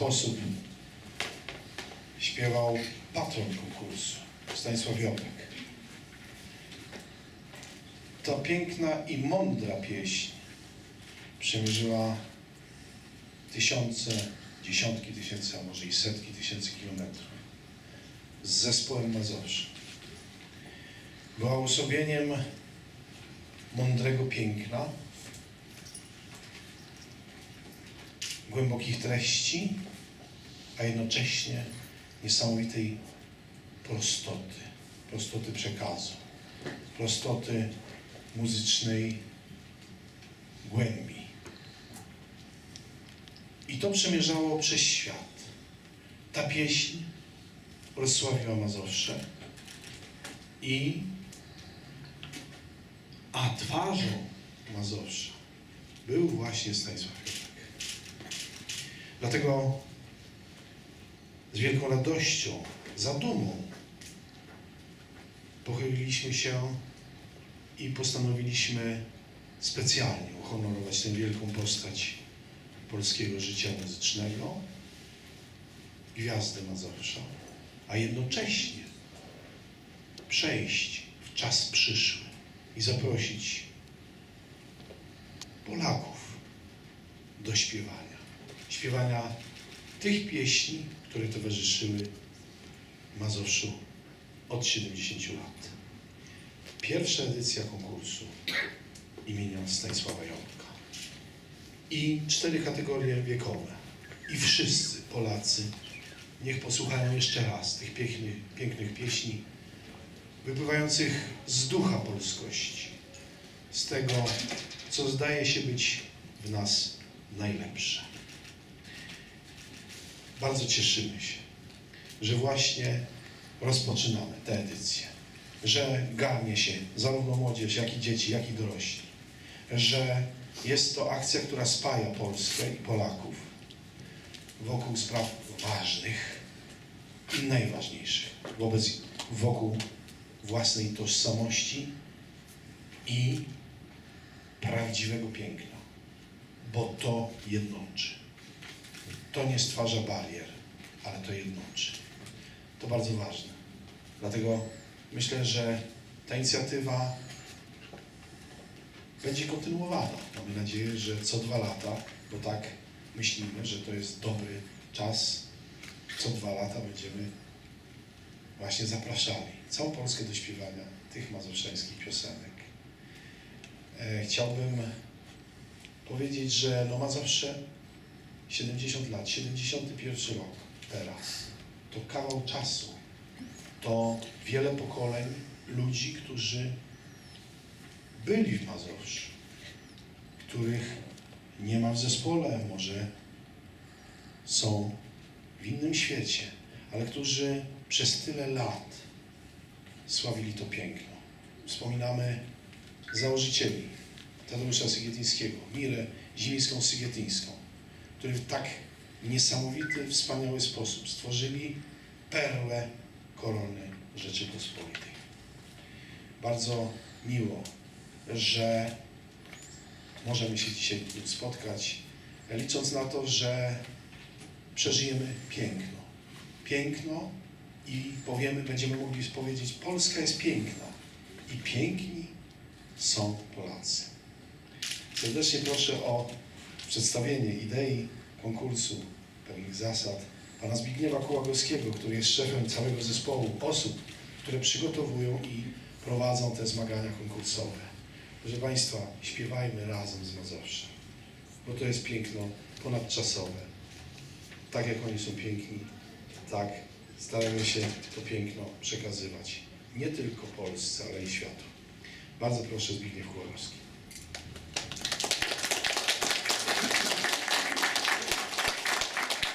sposób śpiewał patron konkursu, Stanisław Jąbek. Ta piękna i mądra pieśń przemierzyła tysiące, dziesiątki tysięcy, a może i setki tysięcy kilometrów z zespołem Mazowszy. Była uosobieniem mądrego piękna, głębokich treści, a jednocześnie niesamowitej prostoty, prostoty przekazu, prostoty muzycznej głębi. I to przemierzało przez świat. Ta pieśń rozsławiła Mazowsze i a twarzą Mazowsza był właśnie Stanisław Piotrek. Dlatego z wielką radością, zadumą pochyliliśmy się i postanowiliśmy specjalnie uhonorować tę wielką postać polskiego życia muzycznego, gwiazdę Mazowsza, a jednocześnie przejść w czas przyszły i zaprosić Polaków do śpiewania. Śpiewania tych pieśni, które towarzyszyły Mazowszu od 70 lat. Pierwsza edycja konkursu imienia Stanisława Jąbka. I cztery kategorie wiekowe. I wszyscy Polacy niech posłuchają jeszcze raz tych pięknych, pięknych pieśni wypływających z ducha polskości, z tego, co zdaje się być w nas najlepsze. Bardzo cieszymy się, że właśnie rozpoczynamy tę edycję, że garnie się zarówno młodzież, jak i dzieci, jak i dorośli, że jest to akcja, która spaja Polskę i Polaków wokół spraw ważnych i najważniejszych, wobec, wokół własnej tożsamości i prawdziwego piękna, bo to jednoczy. To nie stwarza barier, ale to jednoczy. To bardzo ważne. Dlatego myślę, że ta inicjatywa będzie kontynuowana. Mamy nadzieję, że co dwa lata, bo tak myślimy, że to jest dobry czas, co dwa lata będziemy właśnie zapraszali całą Polskę do śpiewania tych mazowszańskich piosenek. E, chciałbym powiedzieć, że no Mazowsze 70 lat, 71 rok teraz, to kawał czasu, to wiele pokoleń ludzi, którzy byli w Mazowszu, których nie ma w zespole, może są w innym świecie, ale którzy przez tyle lat sławili to piękno. Wspominamy założycieli Tadeusza Sygietyńskiego, Mirę Zimińską-Sygietyńską, którzy w tak niesamowity, wspaniały sposób stworzyli perłę korony Rzeczypospolitej. Bardzo miło, że możemy się dzisiaj spotkać, licząc na to, że przeżyjemy piękno. Piękno i powiemy, będziemy mogli powiedzieć, Polska jest piękna i piękni są Polacy. Serdecznie proszę o przedstawienie idei konkursu, pewnych zasad pana Zbigniewa Kołagowskiego, który jest szefem całego zespołu osób, które przygotowują i prowadzą te zmagania konkursowe. Proszę Państwa, śpiewajmy razem z Mazowszem, bo to jest piękno ponadczasowe. Tak jak oni są piękni, tak staramy się to piękno przekazywać nie tylko Polsce, ale i światu. Bardzo proszę Zbigniew Kołagowski.